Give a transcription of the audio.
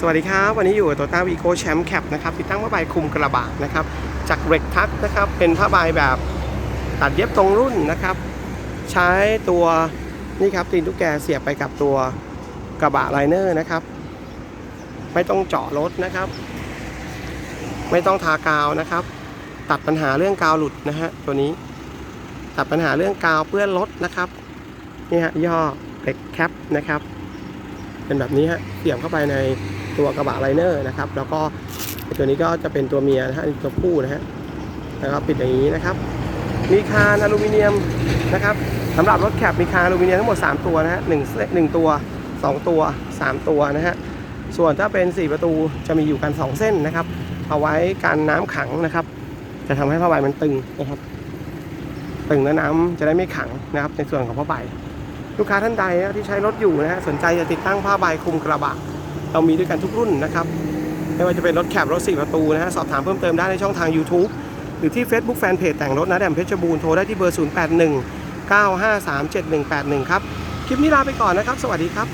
สวัสดีครับ วันนี้อยู่กับ Toyota v ีโ o แชมป์แคปนะครับติดตั้งผ้าใบคลุมกระบะนะครับ จากเรกทักนะครับ เป็นผ้าใบแบบตัดเย็บตรงรุ่นนะครับ ใช้ตัวนี่ครับตีนตุ๊กแกเสียบไปกับตัวกระบะไลเนอร์นะครับ ไม่ต้องเจาะรถนะครับ ไม่ต้องทากาวนะครับ ตัดปัญหาเรื่องกาวหลุดนะฮะตัวนี้ ตัดปัญหาเรื่องกาวเปื้อนรถนะครับนี่ฮะย่อเรกแคปนะครับ เป็นแบบนี้ฮะเสียบเข้าไปใน ตัวกระบะไลเนอร์นะครับ แล้วก็ตัวนี้ก็จะเป็นตัวเมียนะฮะอันนี้ตัวผู้นะฮะแล้วก็ปิดอย่างนี้นะครับ มีคานอลูมิเนียมนะครับสำหรับรถแคปมีคานอลูมิเนียมทั้งหมด 3 ตัวนะฮะหนึ่งเส้นหนึ่งตัว 2 ตัว 3 ตัวนะฮะส่วนถ้าเป็น 4 ประตูจะมีอยู่กัน 2 เส้นนะครับ เอาไว้กันน้ำขังนะครับ จะทำให้ผ้าใบมันตึงนะครับตึงแล้วน้ำจะได้ไม่ขังนะครับในส่วนของผ้าใบ ลูกค้าท่านใดที่ใช้รถอยู่นะฮะสนใจจะติดตั้งผ้าใบคลุมกระบะ เรามีด้วยกันทุกรุ่นนะครับ ไม่ว่าจะเป็นรถแคบรถ4ประตูนะฮะสอบถามเพิ่มเติมได้ในช่องทาง YouTube หรือที่ Facebook Fanpage แต่งรถนะแดมเพชรบูรณ์โทรได้ที่เบอร์ 081 953 7181 ครับ คลิปนี้ลาไปก่อนนะครับ สวัสดีครับ